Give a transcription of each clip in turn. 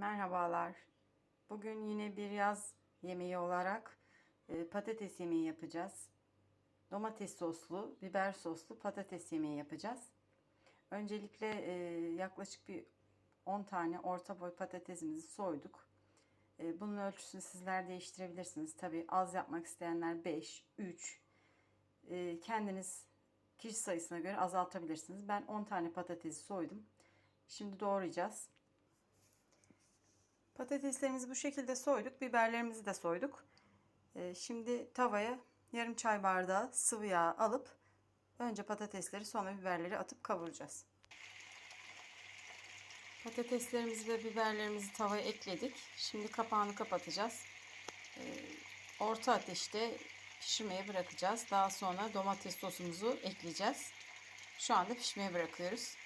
Merhabalar. Bugün yine bir yaz yemeği olarak e, patates yemeği yapacağız. Domates soslu, biber soslu patates yemeği yapacağız. Öncelikle e, yaklaşık bir 10 tane orta boy patatesimizi soyduk. E, bunun ölçüsünü sizler değiştirebilirsiniz. Tabi az yapmak isteyenler 5, 3, e, kendiniz kişi sayısına göre azaltabilirsiniz. Ben 10 tane patatesi soydum. Şimdi doğrayacağız. Patateslerimizi bu şekilde soyduk. Biberlerimizi de soyduk. Ee, şimdi tavaya yarım çay bardağı sıvı yağ alıp önce patatesleri sonra biberleri atıp kavuracağız. Patateslerimizi ve biberlerimizi tavaya ekledik. Şimdi kapağını kapatacağız. Ee, orta ateşte pişirmeye bırakacağız. Daha sonra domates sosumuzu ekleyeceğiz. Şu anda pişmeye bırakıyoruz.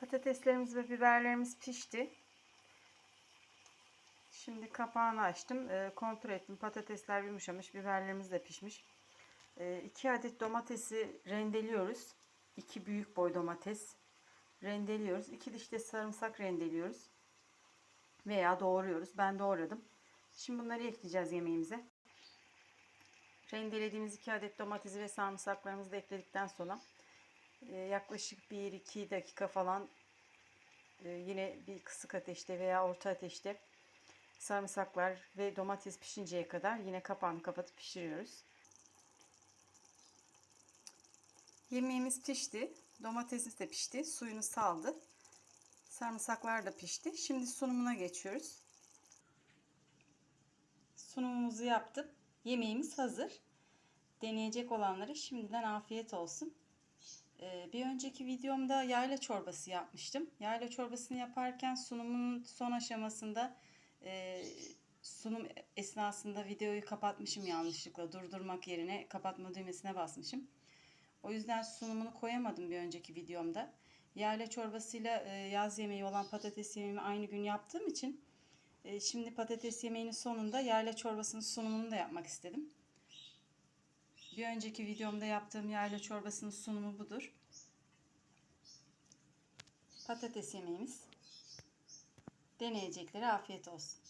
Patateslerimiz ve biberlerimiz pişti. Şimdi kapağını açtım. E, kontrol ettim. Patatesler yumuşamış. Biberlerimiz de pişmiş. 2 adet domatesi rendeliyoruz. 2 büyük boy domates rendeliyoruz. 2 diş de sarımsak rendeliyoruz. Veya doğruyoruz. Ben doğradım. Şimdi bunları ekleyeceğiz yemeğimize. Rendelediğimiz 2 adet domatesi ve sarımsaklarımızı da ekledikten sonra e, yaklaşık 1-2 dakika falan e, yine bir kısık ateşte veya orta ateşte sarımsaklar ve domates pişinceye kadar yine kapağını kapatıp pişiriyoruz. Yemeğimiz pişti. Domatesimiz de pişti. Suyunu saldı. Sarımsaklar da pişti. Şimdi sunumuna geçiyoruz. Sunumumuzu yaptık. Yemeğimiz hazır. Deneyecek olanlara şimdiden afiyet olsun. Ee, bir önceki videomda yayla çorbası yapmıştım. Yayla çorbasını yaparken sunumun son aşamasında e, sunum esnasında videoyu kapatmışım yanlışlıkla. Durdurmak yerine kapatma düğmesine basmışım. O yüzden sunumunu koyamadım bir önceki videomda. Yayla çorbasıyla e, yaz yemeği olan patates yemeğimi aynı gün yaptığım için e, şimdi patates yemeğinin sonunda yayla çorbasının sunumunu da yapmak istedim. Bir önceki videomda yaptığım yayla çorbasının sunumu budur. Patates yemeğimiz. Deneyeceklere afiyet olsun.